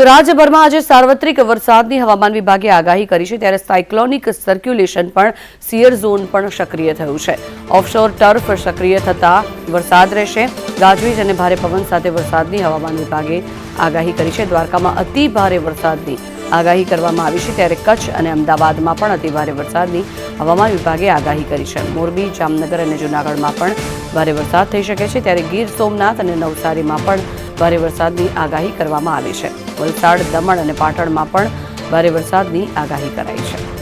તો રાજ્યભરમાં આજે સાર્વત્રિક વરસાદની હવામાન વિભાગે આગાહી કરી છે. ત્યારે સાયક્લોનિક સર્ક્યુલેશન પણ સિયર ઝોન પણ સક્રિય થયું છે. ઓફશોર ટર્ફ સક્રિય થતા વરસાદ રહેશે. ગાજવીજ અને ભારે પવન સાથે વરસાદની હવામાન વિભાગે આગાહી કરી છે. દ્વારકામાં અતિ ભારે વરસાદની આગાહી કરવામાં આવી છે. ત્યારે કચ્છ અને અમદાવાદમાં પણ અતિ ભારે વરસાદની હવામાન વિભાગે આગાહી કરી છે. મોરબી, જામનગર અને જૂનાગઢમાં પણ ભારે વરસાદ થઈ શકે છે. ત્યારે ગીર સોમનાથ અને નવસારીમાં પણ ભારે વરસાદની આગાહી કરવામાં આવી છે. વલસાડ, દમણ અને પાટણમાં પણ ભારે વરસાદની આગાહી કરાઈ છે.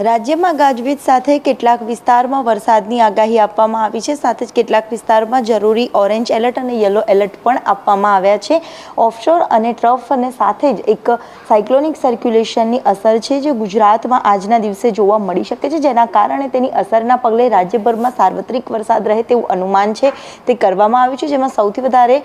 રાજ્યમાં ગાજવીજ સાથે કેટલાક વિસ્તારમાં વરસાદની આગાહી આપવામાં આવી છે. સાથે જ કેટલાક વિસ્તારમાં જરૂરી ઓરેન્જ એલર્ટ અને યલો એલર્ટ પણ આપવામાં આવ્યા છે. ઓફશોર અને ટ્રફ અને સાથે જ એક સાયક્લોનિક સર્ક્યુલેશનની અસર છે જે ગુજરાતમાં આજના દિવસે જોવા મળી શકે છે, જેના કારણે તેની અસરના પગલે રાજ્યભરમાં સાર્વત્રિક વરસાદ રહે તેવું અનુમાન છે. તે કરવામાં આવ્યું છે. જેમાં સૌથી વધારે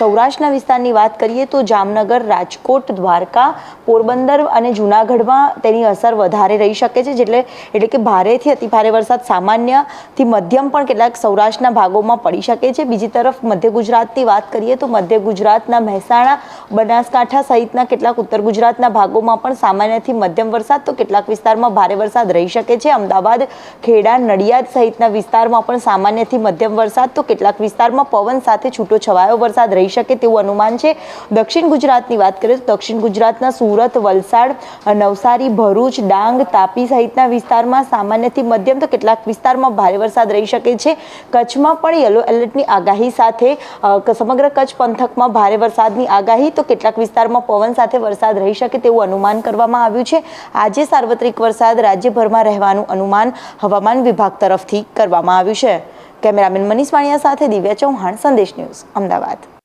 સૌરાષ્ટ્રના વિસ્તારની વાત કરીએ તો જામનગર, રાજકોટ, દ્વારકા, પોરબંદર અને જૂનાગઢમાં તેની અસર વધારે રહી શકે છે, જેટલે એટલે કે ભારેથી અતિ ભારે વરસાદ સામાન્યથી મધ્યમ પણ કેટલાક સૌરાષ્ટ્રના ભાગોમાં પડી શકે છે. બીજી તરફ મધ્ય ગુજરાતની વાત કરીએ તો મધ્ય ગુજરાતના મહેસાણા બનાસકાંઠા સહિતના કેટલાક ઉત્તર ગુજરાતના ભાગોમાં પણ સામાન્યથી મધ્યમ વરસાદ તો કેટલાક વિસ્તારમાં ભારે વરસાદ રહી શકે છે. અમદાવાદ, ખેડા, નડિયાદ સહિતના વિસ્તારમાં પણ સામાન્યથી મધ્યમ વરસાદ તો કેટલાક વિસ્તારમાં પવન સાથે છૂટો છવાયો વરસાદ રહી શકે તેવું અનુમાન છે. દક્ષિણ ગુજરાતની વાત કરીએ તો દક્ષિણ ગુજરાતના સુરત, વલસાડ, નવસારી, ભરૂચ, ડાંગ, તાપી સહિતના વિસ્તારમાં સામાન્યથી મધ્યમ તો કેટલાક વિસ્તારમાં ભારે વરસાદ રહી શકે છે. કચ્છમાં પણ યલો એલર્ટની આગાહી સાથે સમગ્ર કચ્છ પંથકમાં ભારે વરસાદની આગાહી તો કેટલાક વિસ્તારમાં પવન સાથે વરસાદ રહી શકે તેવું અનુમાન કરવામાં આવ્યું છે. આજે સાર્વત્રિક વરસાદ રાજ્યભરમાં રહેવાનું અનુમાન હવામાન વિભાગ તરફથી કરવામાં આવ્યું છે. કેમેરામેન મનીષ વાણિયા સાથે દિવ્યા ચૌહાણ, સંદેશ ન્યૂઝ, અમદાવાદ.